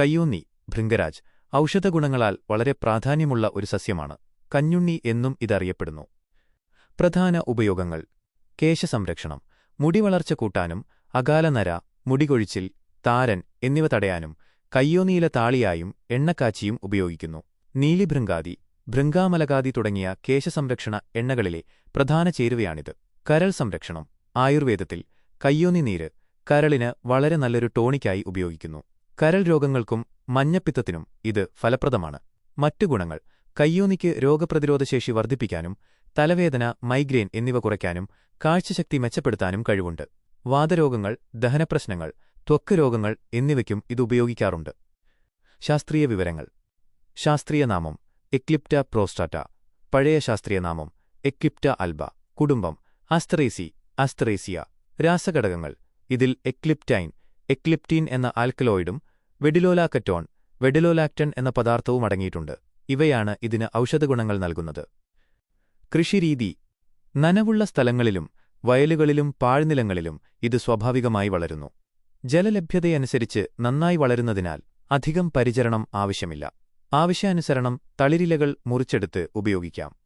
കയ്യൂന്നി ഭൃംഗരാജ് ഔഷധഗുണങ്ങളാൽ വളരെ പ്രാധാന്യമുള്ള ഒരു സസ്യമാണ്. കഞ്ഞുണ്ണി എന്നും ഇതറിയപ്പെടുന്നു. പ്രധാന ഉപയോഗങ്ങൾ. കേശസംരക്ഷണം. മുടിവളർച്ച കൂട്ടാനും അകാലനര മുടികൊഴിച്ചിൽ താരൻ എന്നിവ തടയാനും കയ്യോനീല താളിയായും എണ്ണക്കാച്ചിയും ഉപയോഗിക്കുന്നു. നീലിഭൃങ്കാതി ഭൃങ്കാമലകാതി തുടങ്ങിയ കേശസംരക്ഷണ എണ്ണകളിലെ പ്രധാന ചേരുവയാണിത്. കരൾ സംരക്ഷണം. ആയുർവേദത്തിൽ കയ്യോനി നീര് കരളിന് വളരെ നല്ലൊരു ടോണിക്കായി ഉപയോഗിക്കുന്നു. കരൾ രോഗങ്ങൾക്കും മഞ്ഞപ്പിത്തത്തിനും ഇത് ഫലപ്രദമാണ്. മറ്റു ഗുണങ്ങൾ കയ്യോന്നിക്ക് രോഗപ്രതിരോധശേഷി വർദ്ധിപ്പിക്കാനും തലവേദന മൈഗ്രെയിൻ എന്നിവ കുറയ്ക്കാനും കാഴ്ചശക്തി മെച്ചപ്പെടുത്താനും കഴിവുണ്ട്. വാദരോഗങ്ങൾ ദഹനപ്രശ്നങ്ങൾ ത്വക്ക് രോഗങ്ങൾ എന്നിവയ്ക്കും ഇത് ഉപയോഗിക്കാറുണ്ട്. ശാസ്ത്രീയ വിവരങ്ങൾ. ശാസ്ത്രീയ നാമം എക്ലിപ്റ്റ പ്രോസ്റ്റാറ്റ. പഴയ ശാസ്ത്രീയ നാമം എക്ലിപ്റ്റ അൽബ കുടുംബം അസ്തറേസി അസ്തറേസിയ രാസഘടകങ്ങൾ. ഇതിൽ എക്ലിപ്റ്റൈൻ എക്ലിപ്റ്റീൻ എന്ന ആൽക്കലോയിഡും വെഡിലോലാക്കറ്റോൺ വെഡിലോലാക്ടൺ എന്ന പദാർത്ഥവും അടങ്ങിയിട്ടുണ്ട്. ഇവയാണ് ഇതിന് ഔഷധഗുണങ്ങൾ നൽകുന്നത്. കൃഷിരീതി. നനവുള്ള സ്ഥലങ്ങളിലും വയലുകളിലും പാഴ്നിലങ്ങളിലും ഇത് സ്വാഭാവികമായി വളരുന്നു. ജലലഭ്യതയനുസരിച്ച് നന്നായി വളരുന്നതിനാൽ അധികം പരിചരണം ആവശ്യമില്ല. ആവശ്യാനുസരണം തളിരിലകൾ മുറിച്ചെടുത്ത് ഉപയോഗിക്കാം.